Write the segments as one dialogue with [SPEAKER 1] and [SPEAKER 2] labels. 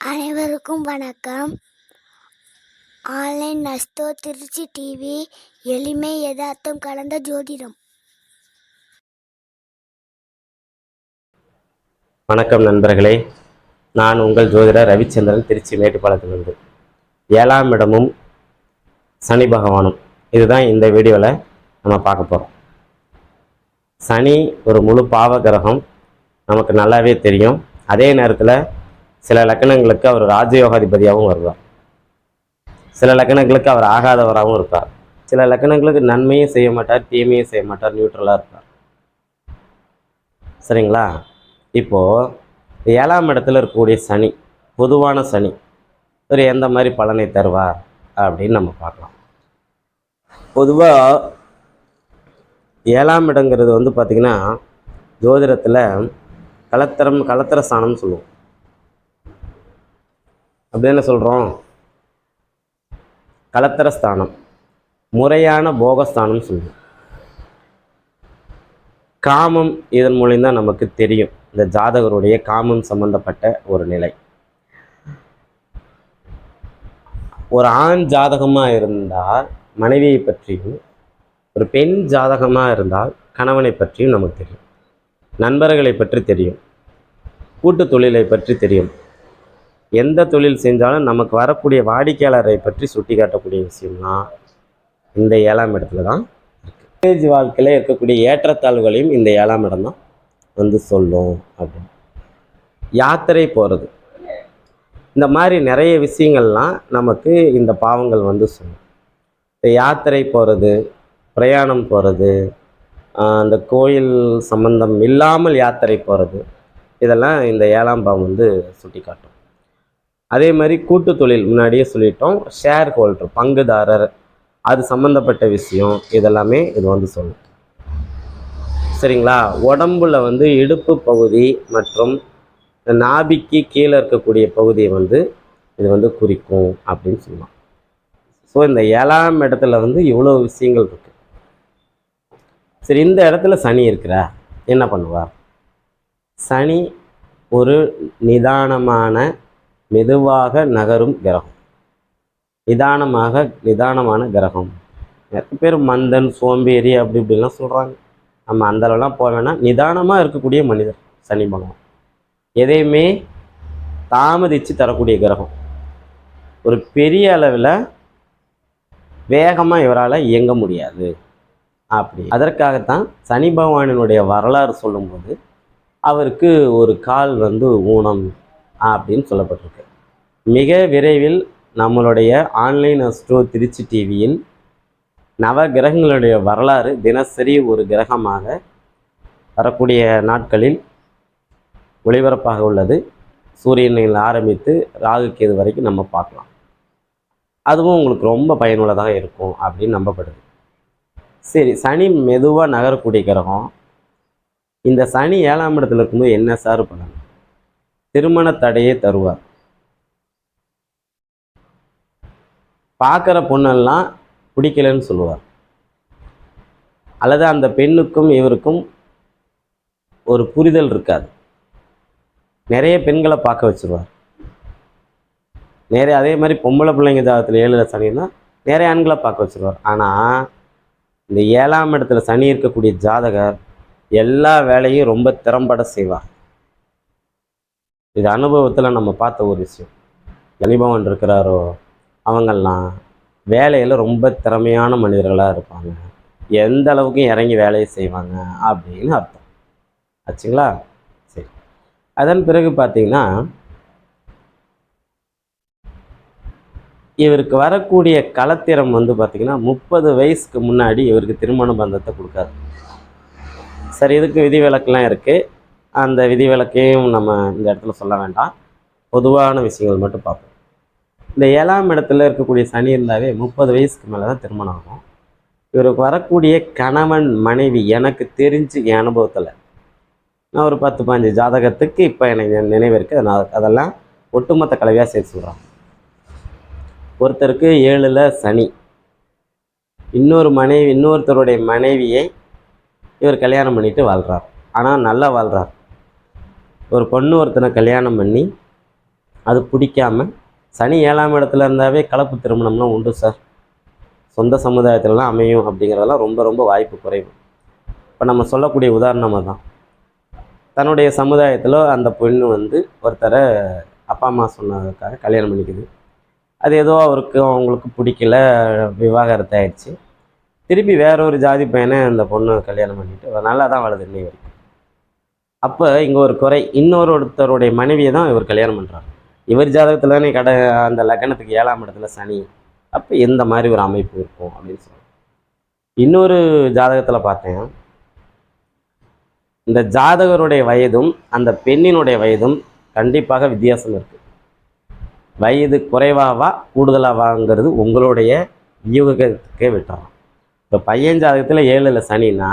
[SPEAKER 1] அனைவருக்கும் வணக்கம். Online நஸ்தோ Trichy TV எளிமை யதார்த்தம் கலந்த ஜோதிடம்.
[SPEAKER 2] வணக்கம் நண்பர்களே. நான் உங்கள் ஜோதிடர் ரவிச்சந்திரன் திருச்சி மேட்டுப்பாளையத்திலிருந்து ஏழாம் இடமும் சனி பகவானும். இதுதான் இந்த வீடியோவில் நம்ம பார்க்க போகிறோம் சனி ஒரு முழு பாவ கிரகம். நமக்கு நல்லாவே தெரியும். அதே நேரத்தில் சில லக்கணங்களுக்கு அவர் ராஜயோகாதிபதியாகவும் வருவார். சில லக்கணங்களுக்கு அவர் ஆகாதவராகவும் இருப்பார். சில லக்கணங்களுக்கு நன்மையும் செய்ய மாட்டார் தீமையும் செய்ய மாட்டார் நியூட்ரலாக இருப்பார். சரிங்களா? இப்போது ஏழாம் இடத்துல இருக்கக்கூடிய சனி பொதுவான சனி ஒரு எந்த மாதிரி பலனை தருவார் அப்படின்னு நம்ம பார்க்கலாம். பொதுவாக ஏழாம் இடங்கிறது வந்து பார்த்திங்கன்னா ஜோதிடத்தில் கலத்தரம் கலத்தர ஸ்தானம்னு சொல்லுவோம். அப்படி என்ன சொல்கிறோம் கலத்தர ஸ்தானம். முறையான போகஸ்தானம் சொல்லுவோம். காமம் இதன் மூலியம் தான் நமக்கு தெரியும். இந்த ஜாதகருடைய காமம் சம்பந்தப்பட்ட ஒரு நிலை. ஒரு ஆண் ஜாதகமாக இருந்தால் மனைவியை பற்றியும் ஒரு பெண் ஜாதகமாக இருந்தால் கணவனை பற்றியும் நமக்கு தெரியும். நண்பர்களை பற்றி தெரியும். கூட்டு தொழிலை பற்றி தெரியும். எந்த தொழில் செஞ்சாலும் நமக்கு வரக்கூடிய வாடிக்கையாளரை பற்றி சுட்டி காட்டக்கூடிய விஷயம்னா இந்த ஏழாம் இடத்துல தான் மேரேஜ் வாழ்க்கையில் இருக்கக்கூடிய ஏற்றத்தாழ்வுகளையும் இந்த ஏழாம் இடம் தான் வந்து சொல்லும் அப்படின்னு. யாத்திரை போகிறது இந்த மாதிரி நிறைய விஷயங்கள்லாம் நமக்கு இந்த பாவங்கள் வந்து சொல்லும். இந்த யாத்திரை போகிறது பிரயாணம் போகிறது அந்த கோயில் சம்பந்தம் இல்லாமல் யாத்திரை போகிறது இதெல்லாம் இந்த ஏழாம் பாவம் வந்து சுட்டி காட்டும் அதே மாதிரி கூட்டு தொழில் முன்னாடியே சொல்லிட்டோம் ஷேர் ஹோல்டர் பங்குதாரர் அது சம்மந்தப்பட்ட விஷயம் இதெல்லாமே இது வந்து சொல்லும் சரிங்களா? உடம்புல வந்து இடுப்பு பகுதி மற்றும் நாபிக்கு கீழே இருக்கக்கூடிய பகுதியை வந்து இது வந்து குறிக்கும் அப்படின்னு சொல்லலாம். ஸோ இந்த ஏழாம் இடத்துல வந்து இவ்வளோ விஷயங்கள் இருக்கு. சரி இந்த இடத்துல சனி இருக்கிறா? என்ன பண்ணுவார் சனி ஒரு நிதானமான மெதுவாக நகரும் கிரகம். நிதானமாக நிதானமான கிரகம். நிறைய பேர் மந்தன் சோம்பேறி அப்படி இப்படிலாம் சொல்கிறாங்க நம்ம அந்த அளவுலாம் போக வேணாம். நிதானமாக இருக்கக்கூடிய மனிதர் சனி பகவான். எதையுமே தாமதித்து தரக்கூடிய கிரகம். ஒரு பெரிய அளவில் வேகமாக இவரால் இயங்க முடியாது. அப்படி. அதற்காகத்தான் சனி பகவானினுடைய வரலாறு சொல்லும்போது அவருக்கு ஒரு கால் வந்து ஊனம். அப்படின்னு சொல்லப்பட்டிருக்கு. மிக விரைவில் நம்மளுடைய ஆன்லைன் அஸ்ட்ரோ திருச்சி டிவியில் நவ கிரகங்களுடைய வரலாறு தினசரி ஒரு கிரகமாக வரக்கூடிய நாட்களில் ஒளிபரப்பாக உள்ளது. சூரியனில் ஆரம்பித்து ராகு கேது வரைக்கும் நம்ம பார்க்கலாம். அதுவும் உங்களுக்கு ரொம்ப பயனுள்ளதாக இருக்கும் அப்படின்னு நம்பப்படுது. சரி சனி மெதுவாக நகரக்கூடிய கிரகம். இந்த சனி ஏழாம் இடத்துல இருக்கும்போது என்ன சார் பண்ணணும் திருமண தடையை தருவார். பார்க்குற பொண்ணெல்லாம் பிடிக்கலன்னு சொல்லுவார். அல்லது அந்த பெண்ணுக்கும் இவருக்கும் ஒரு புரிதல் இருக்காது. நிறைய பெண்களை பார்க்க வச்சுருவார். நிறைய அதே மாதிரி பொம்பளை பிள்ளைங்க ஜாதகத்தில் ஏழு சனின்னா நிறைய ஆண்களை பார்க்க வச்சுருவார். ஆனால் இந்த ஏழாம் இடத்துல சனி இருக்கக்கூடிய ஜாதகர் எல்லா வேலையும் ரொம்ப திறம்பட செய்வார். இது அனுபவத்தில் நம்ம பார்த்த ஒரு விஷயம். தனிபவன் இருக்கிறாரோ அவங்கெல்லாம் வேலையில் ரொம்ப திறமையான மனிதர்களாக இருப்பாங்க. எந்த அளவுக்கு இறங்கி வேலையை செய்வாங்க அப்படின்னு அர்த்தம். ஆச்சுங்களா? சரி. அதன் பிறகு பார்த்தீங்கன்னா இவருக்கு வரக்கூடிய களத்திறம் வந்து பார்த்திங்கன்னா முப்பது வயசுக்கு முன்னாடி இவருக்கு திருமண பந்தத்தை கொடுக்காது சரி இதுக்கு விதிவிலக்கெலாம் இருக்குது அந்த விதிவிலக்கையும் நம்ம இந்த இடத்துல சொல்ல வேண்டாம். பொதுவான விஷயங்கள் மட்டும் பார்ப்போம். இந்த ஏழாம் இடத்துல இருக்கக்கூடிய சனி இருந்தாவே முப்பது வயசுக்கு மேலே தான் திருமணம் ஆகும். இவருக்கு வரக்கூடிய கணவன் மனைவி எனக்கு தெரிஞ்சு என் அனுபவத்தில். நான் ஒரு பத்து பாஞ்சு ஜாதகத்துக்கு இப்போ எனக்கு நினைவு இருக்குது நான் அதெல்லாம் ஒட்டுமொத்த கலவையாக சேர்த்து சொல்கிறேன் ஒருத்தருக்கு ஏழில் சனி. இன்னொரு மனைவி இன்னொருத்தருடைய மனைவியை இவர் கல்யாணம் பண்ணிட்டு வாழ்கிறார் ஆனால் நல்லா வாழ்கிறார் ஒரு பொண்ணு ஒருத்தனை கல்யாணம் பண்ணி அது பிடிக்காம சனி ஏழாம் இடத்துல இருந்தாவே கலப்பு திருமணம்லாம் உண்டு சார். சொந்த சமுதாயத்திலலாம் அமையும் அப்படிங்கிறதெல்லாம் ரொம்ப ரொம்ப வாய்ப்பு குறைவு. இப்போ நம்ம சொல்லக்கூடிய உதாரணமாக தான் தன்னுடைய சமுதாயத்தில் அந்த பொண்ணு வந்து ஒருத்தரை அப்பா அம்மா சொன்னதுக்காக கல்யாணம் பண்ணிக்குது. அது ஏதோ அவருக்கு அவங்களுக்கு பிடிக்கல விவாகரத்து ஆயிடுச்சு திருப்பி வேற ஒரு ஜாதி பையனை அந்த பொண்ணு கல்யாணம் பண்ணிட்டு நல்லா தான் வளது இன்னை வரைக்கும். அப்போ இங்கே ஒரு குறை. இன்னொரு ஒருத்தருடைய மனைவியை தான் இவர் கல்யாணம் பண்ணுறார் இவர் ஜாதகத்தில் தானே கடை அந்த லக்னத்துக்கு ஏழாம் இடத்துல சனி. அப்போ எந்த மாதிரி ஒரு அமைப்பு இருக்கும் அப்படின்னு சொல்லுவாங்க இன்னொரு ஜாதகத்தில் பார்த்தேன். இந்த ஜாதகருடைய வயதும் அந்த பெண்ணினுடைய வயதும் கண்டிப்பாக வித்தியாசம் இருக்குது வயது குறைவாவா கூடுதலாவாங்கிறது உங்களுடைய வியூகத்துக்கே விட்டுறோம் இப்போ பையன் ஜாதகத்தில் ஏழில் சனின்னா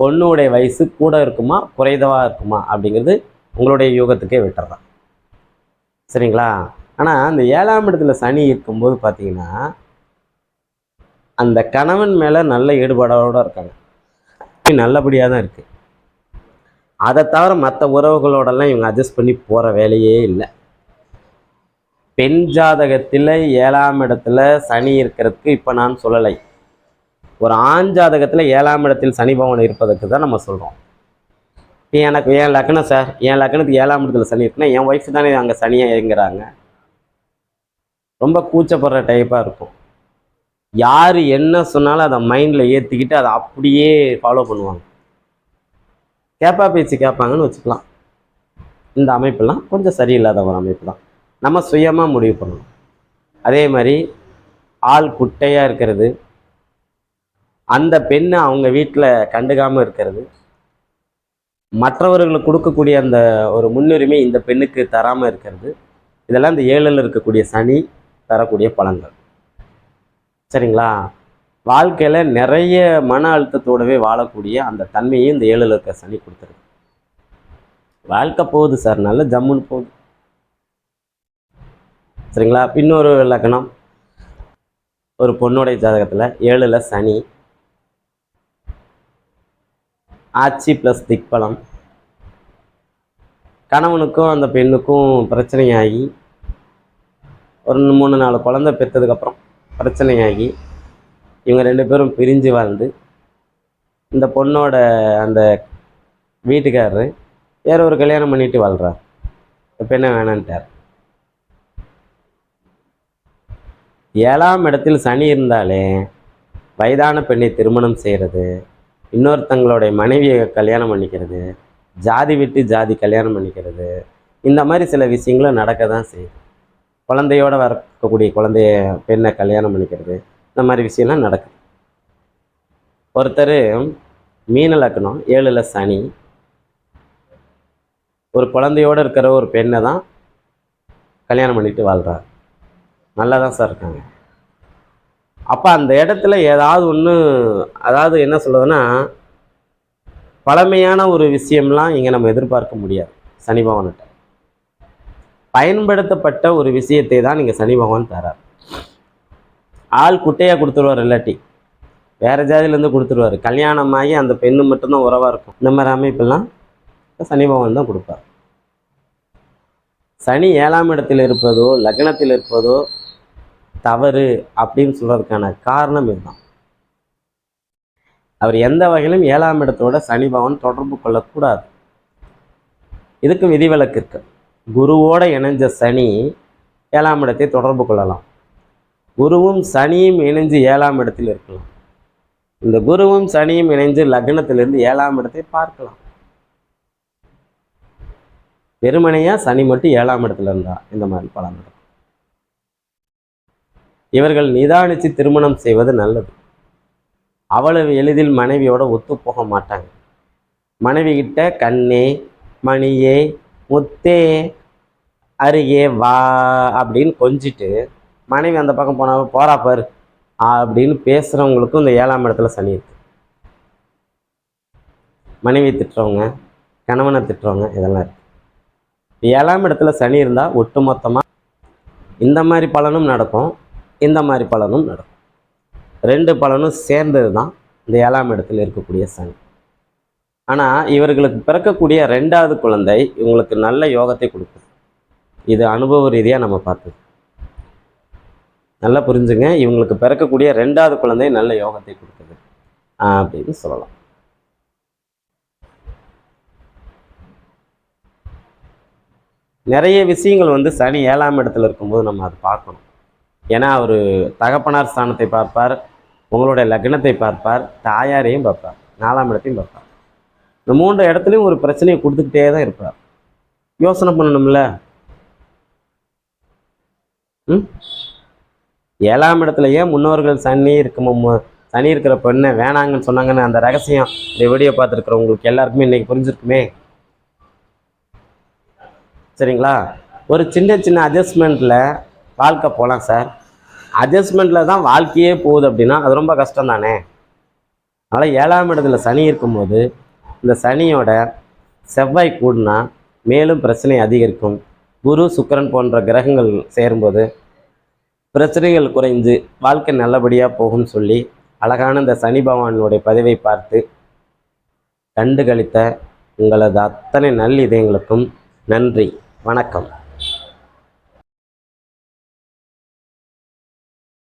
[SPEAKER 2] பொண்ணுடைய வயசு கூட இருக்குமா குறைதவாக இருக்குமா அப்படிங்கிறது உங்களுடைய யூகத்துக்கே விட்டுறான் சரிங்களா? ஆனால் அந்த ஏழாம் இடத்துல சனி இருக்கும்போது பார்த்தீங்கன்னா அந்த கணவன் மேலே நல்ல ஈடுபாடோடு இருக்காங்க. நல்லபடியாக தான் இருக்குது அதை தவிர மற்ற உறவுகளோடலாம் இவங்க அட்ஜஸ்ட் பண்ணி போகிற வேலையே இல்லை. பெண் ஜாதகத்தில் ஏழாம் இடத்துல சனி இருக்கிறதுக்கு இப்போ நான் சொல்லலை. ஒரு ஆண் ஜாதகத்தில் ஏழாம் இடத்தில் சனி பவன் இருப்பதற்கு தான் நம்ம சொல்கிறோம் இப்போ எனக்கு என் லக்னம் சார்? என் லக்னத்துக்கு ஏழாம் இடத்துல சனி இருக்குன்னா என் ஒய்ஃப் தானே அங்கே சனியாக இயங்குறாங்க. ரொம்ப கூச்சப்படுற டைப்பாக இருக்கும். யார் என்ன சொன்னாலும் அதை மைண்டில் ஏற்றிக்கிட்டு அதை அப்படியே ஃபாலோ பண்ணுவாங்க. கேப்பா பேச்சு கேட்பாங்கன்னு வச்சுக்கலாம். இந்த அமைப்பெல்லாம் கொஞ்சம் சரியில்லாத ஒரு அமைப்பு தான் நம்ம சுயமாக முடிவு பண்ணணும். அதே மாதிரி ஆள் குட்டையாக இருக்கிறது அந்த பெண்ணை அவங்க வீட்டில் கண்டுக்காமல் இருக்கிறது. மற்றவர்களுக்கு கொடுக்கக்கூடிய அந்த ஒரு முன்னுரிமை இந்த பெண்ணுக்கு தராமல் இருக்கிறது. இதெல்லாம் இந்த ஏழில் இருக்கக்கூடிய சனி தரக்கூடிய பலன்கள். சரிங்களா? வாழ்க்கையில் நிறைய மன அழுத்தத்தோடவே வாழக்கூடிய அந்த தன்மையும் இந்த ஏழில் இருக்க சனி கொடுத்துருக்கு. வாழ்க்கை போகுது சார். நல்ல ஜம்முன்னு போகுது. சரிங்களா? இன்னொரு லக்னம் ஒரு பொண்ணுடைய ஜாதகத்தில் ஏழில் சனி ஆட்சி ப்ளஸ் திக்பலம். கணவனுக்கும் அந்த பெண்ணுக்கும் பிரச்சனையாகி ஒரு மூணு நாலு குழந்தை பெற்றதுக்கப்புறம் பிரச்சனையாகி இவங்க ரெண்டு பேரும் பிரிஞ்சு வாழ்ந்து இந்த பொண்ணோட அந்த வீட்டுக்காரரு வேற ஒரு கல்யாணம் பண்ணிட்டு வாழ்கிறார் பெண்ணை வேணான்ட்டார். ஏழாம் இடத்தில் சனி இருந்தாலே வயதான பெண்ணை திருமணம் செய்கிறது இன்னொருத்தங்களுடைய மனைவியை கல்யாணம் பண்ணிக்கிறது ஜாதி விட்டு ஜாதி கல்யாணம் பண்ணிக்கிறது இந்த மாதிரி சில விஷயங்களும் நடக்க தான் செய்யுது. குழந்தையோட வரக்கூடிய குழந்தைய பெண்ணை கல்யாணம் பண்ணிக்கிறது இந்த மாதிரி விஷயம்லாம் நடக்குது. ஒருத்தர் மீன லக்னம் ஏழில் சனி. ஒரு குழந்தையோட இருக்கிற ஒரு பெண்ணை தான் கல்யாணம் பண்ணிட்டு வாழ்கிறார் நல்லா தான் சார் இருக்காங்க. அப்போ அந்த இடத்துல ஏதாவது ஒன்று அதாவது என்ன சொல்லுதுன்னா பழமையான ஒரு விஷயம்லாம் இங்கே நம்ம எதிர்பார்க்க முடியாது சனி பகவான்கிட்ட. பயன்படுத்தப்பட்ட ஒரு விஷயத்தை தான் நீங்கள் சனி பகவான் தரார். ஆள் குட்டையாக கொடுத்துருவார் இல்லாட்டி வேறு ஜாதியிலேருந்து கொடுத்துருவார். கல்யாணமாகி அந்த பெண்ணு மட்டும்தான் உறவாக இருக்கும். இந்த மாதிரி அமைப்பெல்லாம் சனி பகவான் தான் கொடுப்பார். சனி ஏழாம் இடத்தில் இருப்பதோ லக்னத்தில் இருப்பதோ தவறு அப்படின்னு சொல்கிறதுக்கான காரணம் இதுதான். அவர் எந்த வகையிலும் ஏழாம் இடத்தோட சனி பகவான் தொடர்பு கொள்ளக்கூடாது. இதுக்கு விதிவிலக்கு இருக்கு. குருவோட இணைஞ்ச சனி ஏழாம் இடத்தை தொடர்பு கொள்ளலாம். குருவும் சனியும் இணைஞ்சு ஏழாம் இடத்தில் இருக்கலாம். இந்த குருவும் சனியும் இணைஞ்சு லக்னத்திலிருந்து ஏழாம் இடத்தை பார்க்கலாம். வெறுமனையா சனி மட்டும் ஏழாம் இடத்துல இருந்தா இந்த மாதிரி பலன் நடக்கும். இவர்கள் நிதானித்து திருமணம் செய்வது நல்லது. அவ்வளவு எளிதில் மனைவியோட ஒத்து போக மாட்டாங்க. மனைவி கிட்ட கண்ணே மணியே முத்தே அருகே வா அப்படின்னு கொஞ்சிட்டு மனைவி அந்த பக்கம் போனாவ போறா பாரு அப்படின்னு பேசுகிறவங்களுக்கும் இந்த ஏழாம் இடத்துல சனி இருக்கு. மனைவி திட்டுறவங்க கணவனை திட்டுறவங்க இதெல்லாம் இருக்கு. ஏழாம் இடத்துல சனி இருந்தால் ஒட்டுமொத்தமாக இந்த மாதிரி பலனும் நடக்கும். இந்த மாதிரி பலனும் நடக்கும். ரெண்டு பலனும் சேர்ந்தது தான் இந்த ஏழாம் இடத்துல இருக்கக்கூடிய சனி. ஆனால் இவர்களுக்கு பிறக்கக்கூடிய ரெண்டாவது குழந்தை இவங்களுக்கு நல்ல யோகத்தை கொடுக்குது. இது அனுபவ ரீதியாக நம்ம பார்த்தது. நல்லா புரிஞ்சுங்க. இவங்களுக்கு பிறக்கக்கூடிய ரெண்டாவது குழந்தை நல்ல யோகத்தை கொடுக்குது. அப்படின்னு சொல்லலாம். நிறைய விஷயங்கள் வந்து சனி ஏழாம் இடத்துல இருக்கும்போது நம்ம அதை பார்க்கணும். ஏன்னா அவர் தகப்பனார் ஸ்தானத்தை பார்ப்பார் உங்களுடைய லக்னத்தை பார்ப்பார் தாயாரையும் பார்ப்பார் நாலாம் இடத்தையும் பார்ப்பார். இந்த மூன்று இடத்துலையும் ஒரு பிரச்சனையை கொடுத்துக்கிட்டே தான் இருப்பார். யோசனை பண்ணணும்ல? ம்? ஏழாம் இடத்துல ஏன் முன்னோர்கள் சனி இருக்குமோ சனி இருக்கிற பெண்ணை வேணாங்கன்னு சொன்னாங்கன்னு அந்த ரகசியம் இந்த வீடியோ பார்த்துருக்குறவங்களுக்கு எல்லாருக்குமே இன்றைக்கி புரிஞ்சிருக்குமே? சரிங்களா? ஒரு சின்ன சின்ன அட்ஜஸ்ட்மெண்ட்டில் வாழ்க்கை போகலாம் சார். அட்ஜஸ்ட்மெண்ட்டில் தான் வாழ்க்கையே போகுது அப்படின்னா அது ரொம்ப கஷ்டம் தானே அதனால் ஏழாம் இடத்துல சனி இருக்கும்போது இந்த சனியோட செவ்வாய் கூடினா மேலும் பிரச்சனை அதிகரிக்கும். குரு சுக்கரன் போன்ற கிரகங்கள் சேரும்போது பிரச்சனைகள் குறைஞ்சு வாழ்க்கை நல்லபடியாக போகும்னு சொல்லி அழகான இந்த சனி பகவானுடைய பதிவை பார்த்து கண்டு கழித்த உங்களது அத்தனை நல் இதயங்களுக்கும் நன்றி. வணக்கம்.